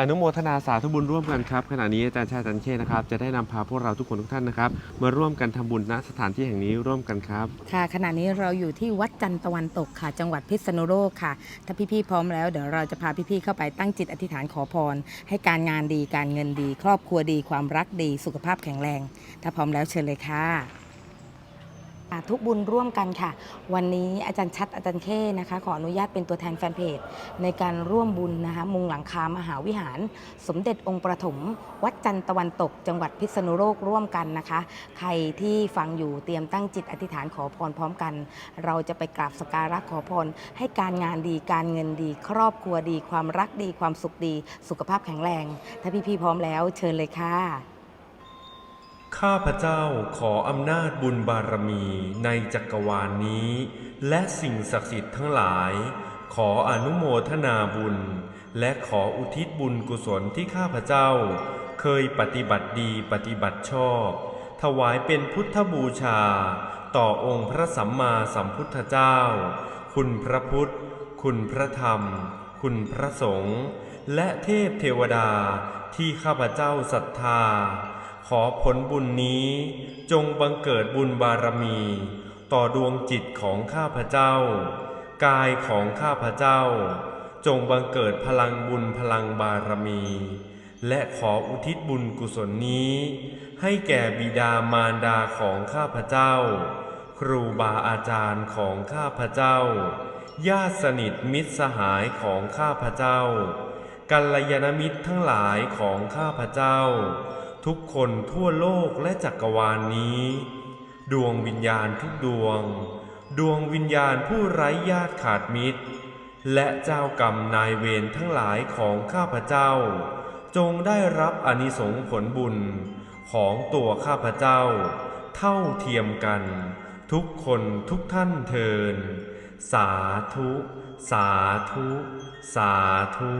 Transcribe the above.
อนุโมทนาสาธุบุญร่วมกันครับขณะนี้อาจารย์ชาติอาจันเชษนะครับจะได้นำพาพวกเราทุกคนทุกท่านนะครับ มาร่วมกันทำบุญณสถานที่แห่งนี้ร่วมกันครับ ค่ะขณะนี้เราอยู่ที่วัดจันทร์ตะวันตกค่ะ จังหวัดพิษณุโลกค่ะ ถ้าพี่ๆพร้อมแล้วเดี๋ยวเราจะพาพี่ๆเข้าไปตั้งจิตอธิษฐานขอพร ให้การงานดีการเงินดี ครอบครัวดีความรักดีสุขภาพแข็งแรง ถ้าพร้อมแล้วเชิญเลยค่ะ ทุกบุญร่วมกันค่ะ วันนี้อาจารย์ชัดอาจารย์เข้นะคะ ขออนุญาตเป็นตัวแทนแฟนเพจ ในการร่วมบุญนะคะ มุงหลังคามหาวิหาร สมเด็จองค์ประถม วัดจันทร์ตะวันตก จังหวัดพิษณุโลกร่วมกันนะคะ ใครที่ฟังอยู่เตรียมตั้งจิตอธิษฐานขอพรพร้อมกัน เราจะไปกราบสกการะขอพร ให้การงานดีการเงินดี ครอบครัวดี ความรักดี ความสุขดี สุขภาพแข็งแรง ถ้าพี่ๆพร้อมแล้ว เชิญเลยค่ะ ข้าพเจ้าขออำนาจบุญบารมีในจักรวาลนนี้ และสิ่งศักดิ์สิทธิ์ทั้งหลาย ขออนุโมทนาบุญ และขออุทิศบุญกุศลที่ข้าพเจ้า เคยปฏิบัติดีปฏิบัติชอบ ถวายเป็นพุทธบูชา ต่อองค์พระสัมมาสัมพุทธเจ้า คุณพระพุทธ คุณพระธรรม คุณพระสงฆ์และเทพเทวดาที่ข้าพเจ้าศรัทธา ขอผลบุญนี้จงบังเกิดบุญบารมี ต่อดวงจิตของข้าพเจ้า กายของข้าพเจ้า จงบังเกิดพลังบุญพลังบารมี และขออุทิศบุญกุศลนี้ ให้แก่บิดามารดาของข้าพเจ้า ครูบาอาจารย์ของข้าพเจ้า ญาติสนิทมิตรสหายของข้าพเจ้ากัลยาณมิตรทั้งหลายของข้าพเจ้า ทุกคนทั่วโลกและจักรวาลนนี้ ดวงวิญญาณทุกดวง ดวงวิญญาณผู้ไร้ญาติขาดมิตร และเจ้ากรรมนายเวรทั้งหลายของข้าพเจ้า จงได้รับอนิสงส์ผลบุญของตัวข้าพเจ้า เท่าเทียมกัน ทุกคนทุกท่านเทิน สาธุ สาธุ สาธุ